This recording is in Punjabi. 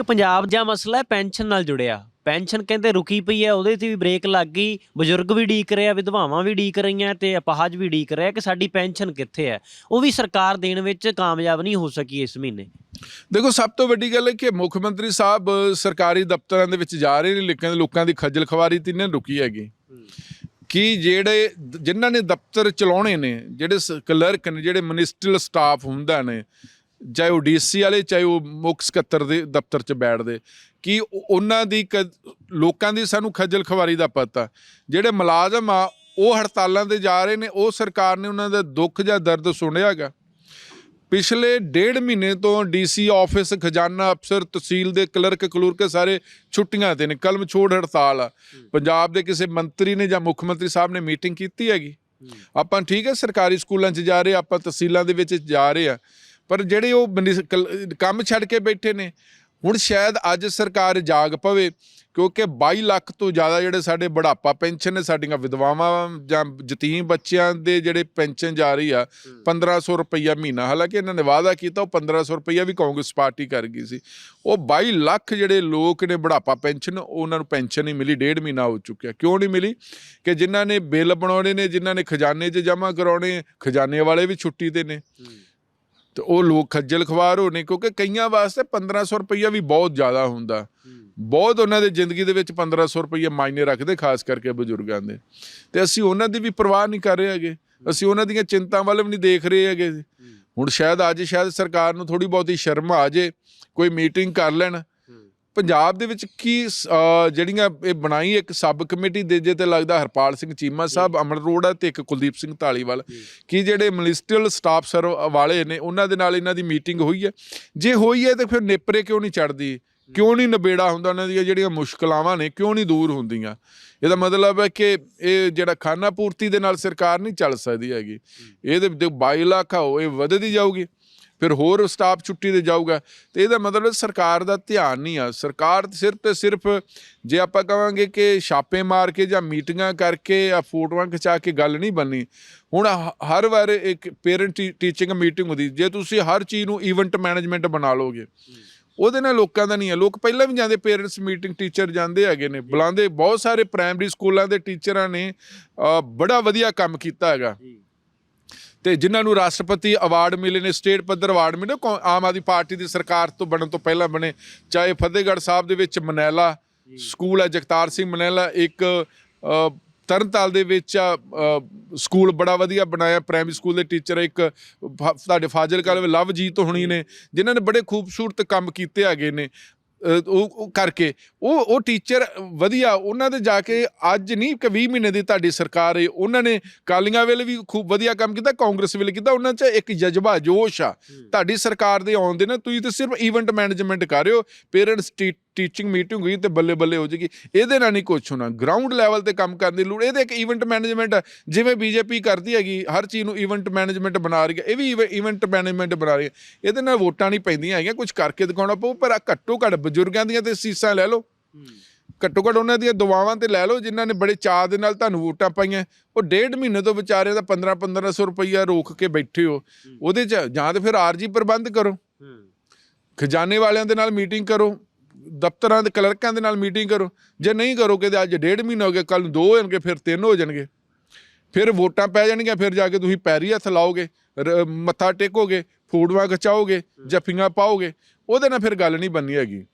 ਇੱਕ ਪੰਜਾਬ ਦਾ ਮਸਲਾ ਹੈ, ਪੈਨਸ਼ਨ ਨਾਲ ਜੁੜਿਆ। ਪੈਨਸ਼ਨ ਕਹਿੰਦੇ ਰੁਕੀ ਪਈ ਹੈ, ਉਹਦੇ ਤੇ ਵੀ ਬ੍ਰੇਕ ਲੱਗ ਗਈ। ਬਜ਼ੁਰਗ ਵੀ ਡੀਕ ਰਿਹਾ ਵਿਧਵਾਵਾਂ ਵੀ ਡੀਕ ਰਹੀਆਂ ਤੇ ਅਪਾਹਜ ਵੀ ਡੀਕ ਰਿਹਾ ਕਿ ਸਾਡੀ ਪੈਨਸ਼ਨ ਕਿੱਥੇ ਹੈ। ਉਹ ਵੀ ਸਰਕਾਰ ਦੇਣ ਵਿੱਚ ਕਾਮਯਾਬ ਨਹੀਂ ਹੋ ਸਕੀ ਇਸ ਮਹੀਨੇ। ਦੇਖੋ, ਸਭ ਤੋਂ ਵੱਡੀ ਗੱਲ ਹੈ ਕਿ ਮੁੱਖ ਮੰਤਰੀ ਸਾਹਿਬ ਸਰਕਾਰੀ ਦਫ਼ਤਰਾਂ ਦੇ ਵਿੱਚ ਜਾ ਰਹੇ ਨੇ, ਲੇਕਿਨ ਲੋਕਾਂ ਦੀ ਖੱਜਲ ਖਵਾਰੀ ਤੇ ਨਹੀਂ ਰੁਕੀ ਹੈਗੀ। ਕਿ ਜਿਹੜੇ ਜਿਨ੍ਹਾਂ ਨੇ ਦਫ਼ਤਰ ਚਲਾਉਣੇ ਨੇ, ਜਿਹੜੇ ਕਲਰਕ ਨੇ, ਜਿਹੜੇ ਮਿਨਿਸਟਰੀਅਲ ਸਟਾਫ ਹੁੰਦਾ ਨੇ ਚਾਹੇ ਉਹ ਡੀਸੀ ਵਾਲੇ ਚਾਹੇ ਉਹ ਮੁੱਖ ਸਕੱਤਰ ਦੇ ਦਫ਼ਤਰ 'ਚ ਬੈਠਦੇ ਕਿ ਉਹ- ਉਹਨਾਂ ਦੀ ਲੋਕਾਂ ਦੀ ਸਾਨੂੰ ਖੱਜਲ ਖਵਾਰੀ ਦਾ ਪਤਾ। ਜਿਹੜੇ ਮੁਲਾਜ਼ਮ ਆ ਉਹ ਹੜਤਾਲਾਂ ਤੇ ਜਾ ਰਹੇ ਨੇ ਉਹ ਸਰਕਾਰ ਨੇ ਉਹਨਾਂ ਦਾ ਦੁੱਖ ਜਾਂ ਦਰਦ ਸੁਣਿਆ ਹੈਗਾ। ਪਿਛਲੇ ਡੇਢ ਮਹੀਨੇ ਤੋਂ ਡੀਸੀ ਆਫਿਸ ਖਜ਼ਾਨਾ ਅਫਸਰ ਤਹਿਸੀਲ ਦੇ ਕਲਰਕ ਕਲੂਰਕ ਸਾਰੇ ਛੁੱਟੀਆਂ ਤੇ ਨੇ ਕਲਮ ਛੋੜ ਹੜਤਾਲ ਆ। ਪੰਜਾਬ ਦੇ ਕਿਸੇ ਮੰਤਰੀ ਨੇ ਜਾਂ ਮੁੱਖ ਮੰਤਰੀ ਸਾਹਿਬ ਨੇ ਮੀਟਿੰਗ ਕੀਤੀ ਹੈਗੀ। ਆਪਾਂ ਠੀਕ ਹੈ ਸਰਕਾਰੀ ਸਕੂਲਾਂ 'ਚ ਜਾ ਰਹੇ ਆਪਾਂ ਤਹਿਸੀਲਾਂ ਦੇ ਵਿੱਚ ਜਾ ਰਹੇ ਆ। ਪਰ ਜਿਹੜੇ ਉਹ ਕੰਮ ਛੱਡ ਕੇ ਬੈਠੇ ਨੇ ਹੁਣ ਸ਼ਾਇਦ ਅੱਜ ਸਰਕਾਰ ਜਾਗ ਪਵੇ ਕਿਉਂਕਿ 22 ਲੱਖ ਤੋਂ ਜ਼ਿਆਦਾ ਜਿਹੜੇ ਸਾਡੇ ਬੁਢਾਪਾ ਪੈਨਸ਼ਨ ਨੇ ਸਾਡੀਆਂ ਵਿਧਵਾਵਾਂ ਜਾਂ ਯਤੀਮ ਬੱਚਿਆਂ ਦੇ ਜਿਹੜੇ ਪੈਨਸ਼ਨ ਜਾ ਰਹੀ ਆ 1500 ਰੁਪਈਆ ਮਹੀਨਾ ਹਾਲਾਂਕਿ ਇਹਨਾਂ ਨੇ ਵਾਅਦਾ ਕੀਤਾ ਉਹ 1500 ਰੁਪਈਆ ਵੀ ਕਾਂਗਰਸ ਪਾਰਟੀ ਕਰ ਗਈ ਸੀ। ਉਹ 22 ਲੱਖ ਜਿਹੜੇ ਲੋਕ ਨੇ ਬੁਢਾਪਾ ਪੈਨਸ਼ਨ ਉਹਨਾਂ ਨੂੰ ਪੈਨਸ਼ਨ ਨਹੀਂ ਮਿਲੀ ਡੇਢ ਮਹੀਨਾ ਹੋ ਚੁੱਕਿਆ। ਕਿਉਂ ਨਹੀਂ ਮਿਲੀ? ਕਿ ਜਿਨ੍ਹਾਂ ਨੇ ਬਿੱਲ ਬਣਾਉਣੇ ਨੇ ਜਿਨ੍ਹਾਂ ਨੇ ਖਜ਼ਾਨੇ 'ਚ ਜਮ੍ਹਾਂ ਕਰਾਉਣੇ ਖਜ਼ਾਨੇ ਵਾਲੇ ਵੀ ਛੁੱਟੀ ਤੇ ਨੇ। ਤੇ ਉਹ ਲੋਕ ਖੱਜਲ ਖਵਾਰ ਹੋਣੇ ਕਿਉਂਕਿ ਕਈਆਂ ਵਾਸਤੇ 1500 ਰੁਪਈਆ ਵੀ ਬਹੁਤ ਜ਼ਿਆਦਾ ਹੁੰਦਾ। ਬਹੁਤ ਉਹਨਾਂ ਦੇ ਜ਼ਿੰਦਗੀ ਦੇ ਵਿੱਚ 1500 ਰੁਪਈਆ ਮਾਇਨੇ ਰੱਖਦੇ ਖਾਸ ਕਰਕੇ ਬਜ਼ੁਰਗਾਂ ਦੇ। ਤੇ ਅਸੀਂ ਉਹਨਾਂ ਦੀ ਵੀ ਪਰਵਾਹ ਨਹੀਂ ਕਰ ਰਹੇ ਹੈਗੇ। ਅਸੀਂ ਉਹਨਾਂ ਦੀਆਂ ਚਿੰਤਾ ਵੱਲ ਵੀ ਨਹੀਂ ਦੇਖ ਰਹੇ ਹੈਗੇ। ਹੁਣ ਸ਼ਾਇਦ ਅੱਜ ਸ਼ਾਇਦ ਸਰਕਾਰ ਨੂੰ ਥੋੜੀ ਬਹੁਤੀ ਸ਼ਰਮ ਆ ਜੇ ਕੋਈ ਮੀਟਿੰਗ ਕਰ ਲੈਣ ਪੰਜਾਬ ਦੇ ਵਿੱਚ ਕੀ ਜਿਹੜੀਆਂ ਇਹ ਬਣਾਈ ਇੱਕ ਸਬ ਕਮੇਟੀ ਦੇ ਜੇ ਤੇ ਲੱਗਦਾ ਹਰਪਾਲ ਸਿੰਘ ਚੀਮਾ ਸਾਹਿਬ ਅਮਰ ਅਰੋੜਾ ਤੇ ਇੱਕ ਕੁਲਦੀਪ ਸਿੰਘ ਢਾਲੀਵਾਲ ਕੀ ਜਿਹੜੇ ਮਿਨਿਸਟਰੀਅਲ ਸਟਾਫ ਸਰ ਵਾਲੇ ਨੇ ਉਹਨਾਂ ਦੇ ਨਾਲ ਇਹਨਾਂ ਦੀ ਮੀਟਿੰਗ ਹੋਈ ਹੈ। ਜੇ ਹੋਈ ਹੈ ਤੇ ਫਿਰ ਨੇਪਰੇ ਕਿਉਂ ਨਹੀਂ ਚੜਦੀ ਕਿਉਂ ਨਹੀਂ ਨਿਬੇੜਾ ਹੁੰਦਾ ਉਹਨਾਂ ਦੀਆਂ ਜਿਹੜੀਆਂ ਮੁਸ਼ਕਲਾਵਾਂ ਨੇ ਕਿਉਂ ਨਹੀਂ ਦੂਰ ਹੁੰਦੀਆਂ? ਇਹਦਾ ਮਤਲਬ ਹੈ ਕਿ ਇਹ ਜਿਹੜਾ ਖਾਨਾ ਪੂਰਤੀ ਦੇ ਨਾਲ ਸਰਕਾਰ ਨਹੀਂ ਚੱਲ ਸਕਦੀ ਹੈਗੀ। ਇਹਦੇ ਦੇ 22 ਲੱਖ ਆ ਉਹ ਇਹ ਵਧਦੀ ਜਾਊਗੀ। ਫਿਰ ਹੋਰ ਸਟਾਫ ਛੁੱਟੀ ਤੇ ਜਾਊਗਾ। ਤੇ ਇਹਦਾ ਮਤਲਬ ਸਰਕਾਰ ਦਾ ਧਿਆਨ ਨਹੀਂ ਆ। ਸਰਕਾਰ ਸਿਰਫ ਤੇ ਸਿਰਫ ਜੇ ਆਪਾਂ ਕਵਾਂਗੇ ਕਿ ਛਾਪੇ ਮਾਰ ਕੇ ਜਾਂ ਮੀਟਿੰਗਾਂ ਕਰਕੇ ਜਾਂ ਫੋਟੋਆਂ ਖਿਚਾ ਕੇ ਗੱਲ ਨਹੀਂ ਬਣਨੀ। ਹੁਣ ਹ- ਹਰ ਵਾਰ ਇੱਕ ਪੇਰੈਂਟ ਟੀਚਿੰਗ ਮੀਟਿੰਗ ਹੁੰਦੀ। ਜੇ ਤੁਸੀਂ ਹਰ ਚੀਜ਼ ਨੂੰ ਇਵੈਂਟ ਮੈਨੇਜਮੈਂਟ ਬਣਾ ਲੋਗੇ ਉਹਦੇ ਨਾਲ ਲੋਕਾਂ ਦਾ ਨਹੀਂ ਹੈ ਲੋਕ ਪਹਿਲਾਂ ਵੀ ਜਾਂਦੇ ਪੇਰੈਂਟਸ ਮੀਟਿੰਗ ਟੀਚਰ ਜਾਂਦੇ ਹੈਗੇ ਨੇ। ਬੁਲਾਉਂਦੇ, ਬਹੁਤ ਸਾਰੇ ਪ੍ਰਾਇਮਰੀ ਸਕੂਲਾਂ ਦੇ ਟੀਚਰਾਂ ਨੇ ਬੜਾ ਵਧੀਆ ਕੰਮ ਕੀਤਾ ਹੈਗਾ। ਤੇ ਜਿਨ੍ਹਾਂ ਨੂੰ ਰਾਸ਼ਟਰਪਤੀ ਅਵਾਰਡ ਮਿਲੇ ਨੇ ਸਟੇਟ ਪੱਧਰ ਅਵਾਰਡ ਮਿਲੇ ਕੌ- ਆਮ ਆਦਮੀ ਪਾਰਟੀ ਦੀ ਸਰਕਾਰ ਤੋਂ ਬਣਨ ਤੋਂ ਪਹਿਲਾਂ ਬਣੇ ਚਾਹੇ ਫਤਿਹਗੜ੍ਹ ਸਾਹਿਬ ਦੇ ਵਿੱਚ ਮਨੈਲਾ ਸਕੂਲ ਹੈ ਜਗਤਾਰ ਸਿੰਘ ਮਨੈਲਾ ਇੱਕ ਅ, ਤਰਨਤਾਲ ਦੇ ਵਿੱਚ ਆ, ਅ, ਸਕੂਲ ਬੜਾ ਵਧੀਆ ਬਣਾਇਆ ਪ੍ਰਾਇਮਰੀ ਸਕੂਲ ਦੇ ਟੀਚਰ ਇੱਕ ਫ- ਤੁਹਾਡੇ ਫਾਜ਼ਿਲਕਾ ਦੇ ਲਵਜੀਤ ਹੋਣੀ ਨੇ ਜਿਨ੍ਹਾਂ ਨੇ ਬੜੇ ਖੂਬਸੂਰਤ ਕੰਮ ਕੀਤੇ ਹੈਗੇ ਨੇ। ਉਹ ਉਹ ਕਰਕੇ। ਉਹ ਉਹ ਟੀਚਰ ਵਧੀਆ ਉਹਨਾਂ ਦੇ ਜਾ ਕੇ ਅੱਜ ਨਹੀਂ ਕਿ 20 ਮਹੀਨੇ ਦੀ ਤੁਹਾਡੀ ਸਰਕਾਰ ਹੈ। ਉਹਨਾਂ ਨੇ ਕਾਲੀਆਂ ਵੇਲੇ ਵੀ ਖੂਬ ਵਧੀਆ ਕੰਮ ਕੀਤਾ ਕਾਂਗਰਸ ਵੇਲੇ ਕੀਤਾ। ਉਹਨਾਂ 'ਚ ਇੱਕ ਜਜ਼ਬਾ ਜੋਸ਼ ਆ। ਤੁਹਾਡੀ ਸਰਕਾਰ ਦੇ ਆਉਣ ਦੇ ਨਾ ਤੁਸੀਂ ਤੇ ਸਿਰਫ ਇਵੈਂਟ ਮੈਨੇਜਮੈਂਟ ਕਰ ਰਹੇ ਹੋ। ਪੇਰੈਂਟਸ ਟੀਚਿੰਗ ਮੀਟਿੰਗ ਹੋਈ ਤੇ ਬੱਲੇ ਬੱਲੇ ਹੋ ਜੇਗੀ। ਇਹਦੇ ਨਾਲ ਨਹੀਂ ਕੁਛ ਹੋਣਾ। ਗਰਾਊਂਡ ਲੈਵਲ ਤੇ ਕੰਮ ਕਰਨ ਦੀ ਲੋੜ ਇਹਦੇ ਇੱਕ ਇਵੈਂਟ ਮੈਨੇਜਮੈਂਟ ਜਿਵੇਂ ਬੀਜੇਪੀ ਕਰਦੀ ਹੈਗੀ ਹਰ ਚੀਜ਼ ਨੂੰ ਇਵੈਂਟ ਮੈਨੇਜਮੈਂਟ ਬਣਾ ਰਹੀ ਹੈ। ਇਹ ਵੀ ਇਵੈਂਟ ਮੈਨੇਜਮੈਂਟ ਬਣਾ ਰਹੀ ਹੈ। ਇਹਦੇ ਨਾਲ ਵੋਟਾਂ ਨਹੀਂ ਪੈਂਦੀਆਂ ਹੈਗੀਆਂ। ਕੁਝ ਕਰਕੇ ਦਿਖਾਉਣਾ ਪਊ ਪਰ ਘੱਟੋ ਘੱਟ ਬਜ਼ੁਰਗਾਂ ਦੀਆਂ ਤੇ ਸੀਸਾਂ ਲੈ ਲਓ। ਘੱਟੋ ਘੱਟ ਉਹਨਾਂ ਦੀਆਂ ਦੁਆਵਾਂ ਤੇ ਲੈ ਲਓ ਜਿਨ੍ਹਾਂ ਨੇ ਬੜੇ ਚਾਅ ਦੇ ਨਾਲ ਤੁਹਾਨੂੰ ਵੋਟਾਂ ਪਾਈਆਂ। ਉਹ ਡੇਢ ਮਹੀਨੇ ਤੋਂ ਵਿਚਾਰਿਆਂ ਦਾ 15 1500 ਰੁਪਈਆ ਰੋਕ ਕੇ ਬੈਠੇ ਹੋ। ਉਹਦੇ ਚ ਜਾਂ ਤੇ ਫਿਰ ਆਰਜੀ ਪ੍ਰਬੰਧ ਕਰੋ। ਖਜ਼ਾਨੇ ਵਾਲਿਆਂ ਦੇ ਨਾਲ ਮੀਟਿੰਗ ਕਰੋ। ਦਫ਼ਤਰਾਂ ਦੇ ਕਲਰਕਾਂ ਦੇ ਨਾਲ ਮੀਟਿੰਗ ਕਰੋ। ਜੇ ਨਹੀਂ ਕਰੋਗੇ ਤੇ ਅੱਜ ਡੇਢ ਮਹੀਨਾ ਹੋ ਗਿਆ ਕੱਲ ਨੂੰ ਦੋ ਹੋ ਜਾਣਗੇ ਫਿਰ ਤਿੰਨ ਹੋ ਜਾਣਗੇ। ਫਿਰ ਵੋਟਾਂ ਪੈ ਜਾਣਗੀਆਂ, ਫਿਰ ਜਾ ਕੇ ਤੁਸੀਂ ਪੈਰੀ ਹੱਥ ਲਾਓਗੇ, ਰ- ਮੱਥਾ ਟੇਕੋਗੇ ਫੋਟੋਆਂ ਖਿਚਾਓਗੇ, ਜੱਫੀਆਂ ਪਾਓਗੇ। ਉਹਦੇ ਨਾਲ ਫਿਰ ਗੱਲ ਨਹੀਂ ਬੰਨੀ ਹੈਗੀ।